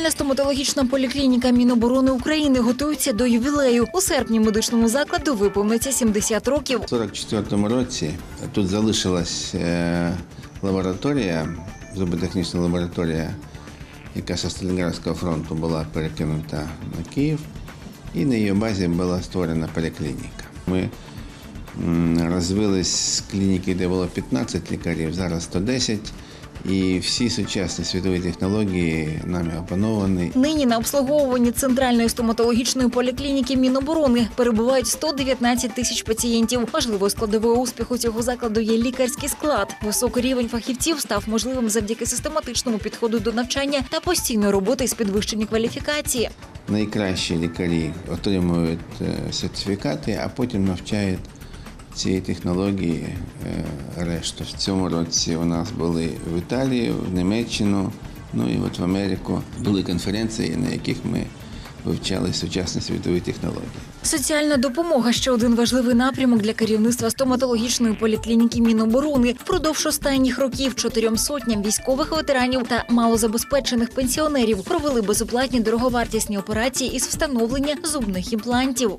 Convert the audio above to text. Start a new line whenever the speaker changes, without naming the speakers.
Центральна стоматологічна поліклініка Міноборони України готується до ювілею. У серпні медичному закладу виповниться 70 років.
У 44-му році тут залишилась е, лабораторія, зуботехнічна лабораторія, яка з Сталінградського фронту була перекинута на Київ, і на її базі була створена поліклініка. Ми розвились з клініки, де було 15 лікарів, зараз 110. І всі сучасні світові технології нами опановані.
Нині на обслуговуванні центральної стоматологічної поліклініки Міноборони перебувають 119 тисяч пацієнтів. Важливою складовою успіху цього закладу є лікарський склад. Високий рівень фахівців став можливим завдяки систематичному підходу до навчання та постійної роботи з підвищення кваліфікації.
найкращі лікарі отримують е, сертифікати, а потім навчають цієї технології е, решту. В цьому році у нас були в Італії, в Німеччину, ну і от в Америку були конференції, на яких ми вивчали сучасні світові технології.
Соціальна допомога ще один важливий напрямок для керівництва стоматологічної поліклініки Міноборони. Впродовж останніх років чотирьом сотням військових ветеранів та малозабезпечених пенсіонерів провели безоплатні дороговартісні операції із встановлення зубних імплантів.